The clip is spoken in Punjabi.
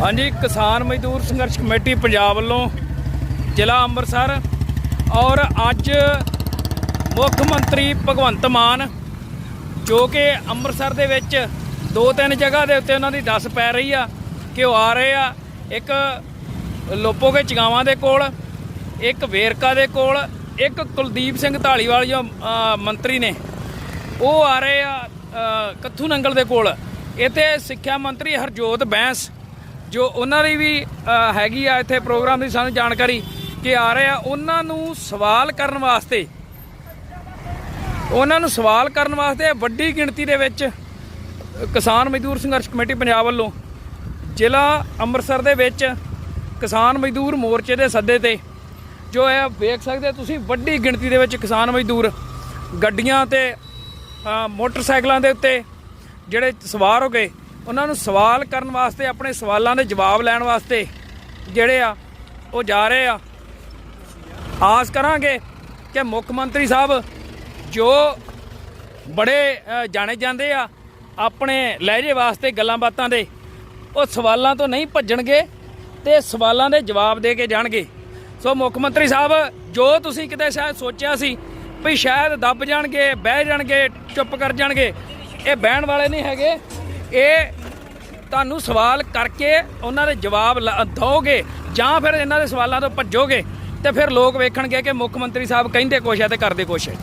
ਹਾਂਜੀ, ਕਿਸਾਨ ਮਜ਼ਦੂਰ ਸੰਘਰਸ਼ ਕਮੇਟੀ ਪੰਜਾਬ ਵੱਲੋਂ ਜ਼ਿਲ੍ਹਾ ਅੰਮ੍ਰਿਤਸਰ ਔਰ ਅੱਜ ਮੁੱਖ ਮੰਤਰੀ ਭਗਵੰਤ ਮਾਨ, ਜੋ ਕਿ ਅੰਮ੍ਰਿਤਸਰ ਦੇ ਵਿੱਚ ਦੋ ਤਿੰਨ ਜਗ੍ਹਾ ਦੇ ਉੱਤੇ ਉਹਨਾਂ ਦੀ ਦੱਸ ਪੈ ਰਹੀ ਆ ਕਿ ਉਹ ਆ ਰਹੇ ਆ। ਇੱਕ ਲੋਪੋਗੇ ਚਗਾਵਾਂ ਦੇ ਕੋਲ, ਇੱਕ ਵੇਰਕਾ ਦੇ ਕੋਲ, ਇੱਕ ਕੁਲਦੀਪ ਸਿੰਘ ਢਾਲੀਵਾਲ ਜੋ ਮੰਤਰੀ ਨੇ, ਉਹ ਆ ਰਹੇ ਆ ਕੱਥੂ ਨੰਗਲ ਦੇ ਕੋਲ। ਇੱਥੇ ਸਿੱਖਿਆ ਮੰਤਰੀ ਹਰਜੋਤ ਬੈਂਸ ਜੋ ਉਹਨਾਂ ਦੀ ਵੀ ਹੈਗੀ ਆ ਇੱਥੇ ਪ੍ਰੋਗਰਾਮ ਦੀ ਸਾਨੂੰ ਜਾਣਕਾਰੀ ਕਿ ਆ ਰਹੇ ਆ, ਉਹਨਾਂ ਨੂੰ ਸਵਾਲ ਕਰਨ ਵਾਸਤੇ, ਉਹਨਾਂ ਨੂੰ ਸਵਾਲ ਕਰਨ ਵਾਸਤੇ ਵੱਡੀ ਗਿਣਤੀ ਦੇ ਵਿੱਚ ਕਿਸਾਨ ਮਜ਼ਦੂਰ ਸੰਘਰਸ਼ ਕਮੇਟੀ ਪੰਜਾਬ ਵੱਲੋਂ ਜ਼ਿਲ੍ਹਾ ਅੰਮ੍ਰਿਤਸਰ ਦੇ ਵਿੱਚ ਕਿਸਾਨ ਮਜ਼ਦੂਰ ਮੋਰਚੇ ਦੇ ਸੱਦੇ ਤੇ, ਜੋ ਹੈ ਵੇਖ ਸਕਦੇ ਤੁਸੀਂ, ਵੱਡੀ ਗਿਣਤੀ ਦੇ ਵਿੱਚ ਕਿਸਾਨ ਮਜ਼ਦੂਰ ਗੱਡੀਆਂ ਤੇ ਮੋਟਰਸਾਈਕਲਾਂ ਦੇ ਉੱਤੇ ਜਿਹੜੇ ਸਵਾਰ ਹੋ ਗਏ ਉਹਨਾਂ ਨੂੰ ਸਵਾਲ ਕਰਨ ਵਾਸਤੇ, ਆਪਣੇ ਸਵਾਲਾਂ ਦੇ ਜਵਾਬ ਲੈਣ ਵਾਸਤੇ ਜਿਹੜੇ ਆ, ਉਹ ਜਾ ਰਹੇ ਆ। ਆਸ ਕਰਾਂਗੇ ਕਿ ਮੁੱਖ ਮੰਤਰੀ ਸਾਹਿਬ ਜੋ ਬੜੇ ਜਾਣੇ ਜਾਂਦੇ ਆ, ਆਪਣੇ ਲਹਿਜੇ ਵਾਸਤੇ ਗੱਲਾਂ ਬਾਤਾਂ ਦੇ, ਉਹ ਸਵਾਲਾਂ ਤੋਂ ਨਹੀਂ ਭੱਜਣਗੇ ਤੇ ਸਵਾਲਾਂ ਦੇ ਜਵਾਬ ਦੇ ਕੇ ਜਾਣਗੇ। ਸੋ ਮੁੱਖ ਮੰਤਰੀ ਸਾਹਿਬ, ਜੋ ਤੁਸੀਂ ਕਿਤੇ ਸ਼ਾਇਦ ਸੋਚਿਆ ਸੀ ਵੀ ਸ਼ਾਇਦ ਦੱਬ ਜਾਣਗੇ, ਬਹਿ ਜਾਣਗੇ, ਚੁੱਪ ਕਰ ਜਾਣਗੇ, ਇਹ ਬਹਿਣ ਵਾਲੇ ਨਹੀਂ ਹੈਗੇ। ਇਹ ਤੁਹਾਨੂੰ ਸਵਾਲ ਕਰਕੇ ਉਹਨਾਂ ਦੇ ਜਵਾਬ ਲ- ਦਿਓਗੇ ਜਾਂ ਫਿਰ ਇਹਨਾਂ ਦੇ ਸਵਾਲਾਂ ਤੋਂ ਭੱਜੋਗੇ ਤੇ ਫਿਰ ਲੋਕ ਵੇਖਣਗੇ ਕਿ ਮੁੱਖ ਮੰਤਰੀ ਸਾਹਿਬ ਕਹਿੰਦੇ ਕੁਛ ਹੈ ਤੇ ਕਰਦੇ ਕੁਛ ਹੈ